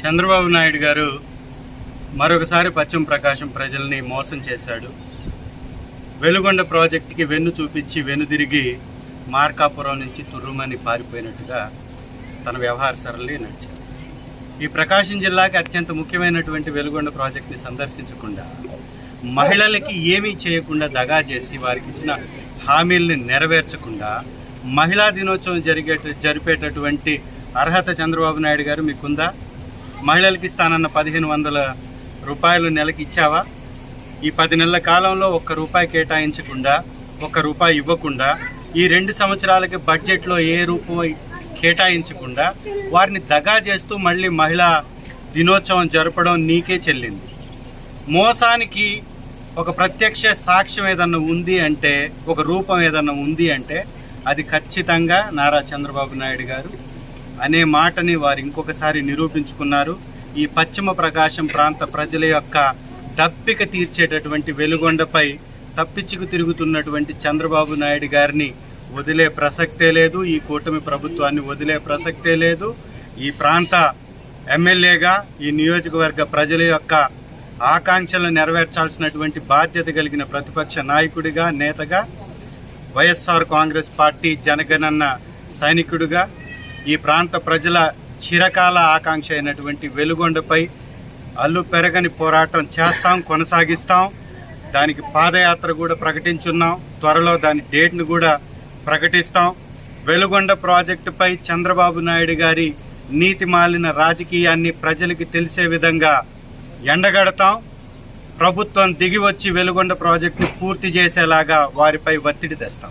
చంద్రబాబు నాయుడు గారు మరొకసారి పశ్చిమ ప్రకాశం ప్రజల్ని మోసం చేశాడు. వెలుగొండ ప్రాజెక్టుకి వెన్ను చూపించి వెనుదిరిగి మార్కాపురం నుంచి తుర్రుమని పారిపోయినట్టుగా తన వ్యవహార సరళి నడిచారు ఈ ప్రకాశం జిల్లాకి అత్యంత ముఖ్యమైనటువంటి వెలుగొండ ప్రాజెక్ట్ని సందర్శించకుండా మహిళలకి ఏమీ చేయకుండా దగా చేసి వారికి ఇచ్చిన హామీల్ని నెరవేర్చకుండా మహిళా దినోత్సవం జరిగే జరిపేటటువంటి అర్హత చంద్రబాబు నాయుడు గారు మీకుందా? మహిళలకి ఇస్తానన్న పదిహేను వందల రూపాయలు నెలకి ఇచ్చావా? ఈ పది నెలల కాలంలో ఒక్క రూపాయి కేటాయించకుండా ఒక్క రూపాయి ఇవ్వకుండా ఈ రెండు సంవత్సరాలకి బడ్జెట్లో ఏ రూపాయి కేటాయించకుండా వారిని దగా చేస్తూ మళ్ళీ మహిళా దినోత్సవం జరపడం నీకే చెల్లింది. మోసానికి ఒక ప్రత్యక్ష సాక్ష్యం ఏదన్నా ఉంది అంటే ఒక రూపం ఏదన్నా ఉంది అంటే అది ఖచ్చితంగా నారా చంద్రబాబు నాయుడు గారు అనే మాటని వారు ఇంకొకసారి నిరూపించుకున్నారు. ఈ పశ్చిమ ప్రకాశం ప్రాంత ప్రజల యొక్క దప్పిక తీర్చేటటువంటి వెలుగొండపై తప్పించుకు తిరుగుతున్నటువంటి చంద్రబాబు నాయుడు గారిని వదిలే ప్రసక్తే లేదు ఈ కూటమి ప్రభుత్వాన్ని వదిలే ప్రసక్తే లేదు. ఈ ప్రాంత ఎమ్మెల్యేగా ఈ నియోజకవర్గ ప్రజల యొక్క ఆకాంక్షలను నెరవేర్చాల్సినటువంటి బాధ్యత కలిగిన ప్రతిపక్ష నాయకుడిగా నేతగా వైఎస్ఆర్ కాంగ్రెస్ పార్టీ జనగణన సైనికుడిగా ఈ ప్రాంత ప్రజల చిరకాల ఆకాంక్ష అయినటువంటి వెలుగొండపై అల్లు పెరగని పోరాటం చేస్తాం కొనసాగిస్తాం. దానికి పాదయాత్ర కూడా ప్రకటించున్నాం. త్వరలో దాని డేట్ను కూడా ప్రకటిస్తాం. వెలుగొండ ప్రాజెక్టుపై చంద్రబాబు నాయుడు గారి నీతి మాలిన రాజకీయాన్ని ప్రజలకి తెలిసే విధంగా ఎండగడతాం. ప్రభుత్వం దిగి వచ్చి వెలుగొండ ప్రాజెక్టును పూర్తి చేసేలాగా వారిపై ఒత్తిడి తెస్తాం.